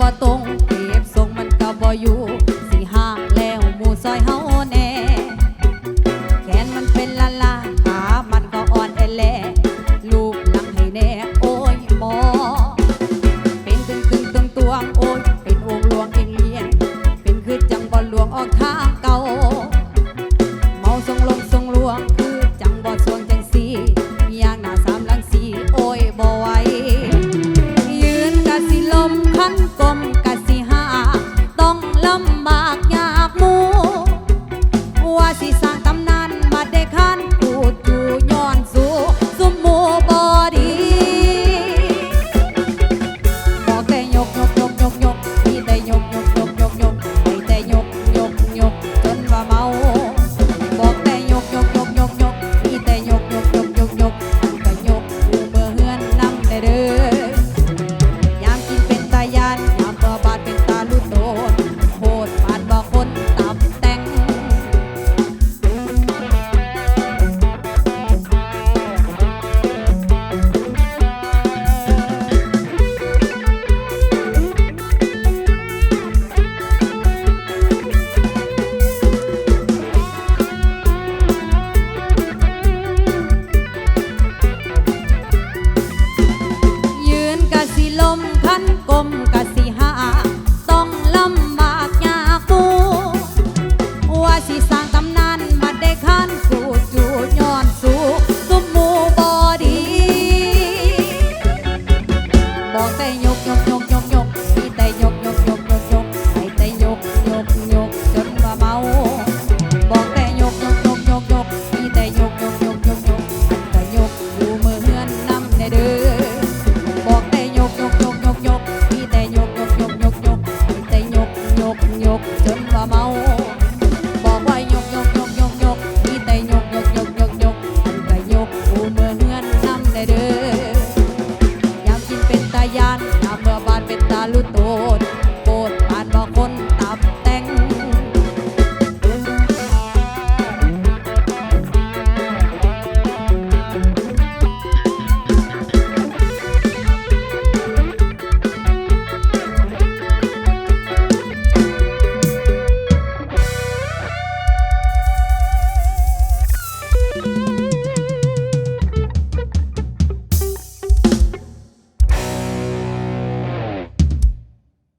บ่ตรงเก็บทรงมันก็บ่อยู่สิหางแล้วหมู่ซอยเฮาแน่แขนมันเป็นละลาขามันก็อ่อนแอแล่ลูกหลังให้แน่โอ้ยหมอเป็นตึงตึงตึงตวงโอ้ยเป็นองค์หลวงเองเลียงเป็นคือจังบ่หลวงออกทางเก่า สร้างตำนาน ยกยกยกยก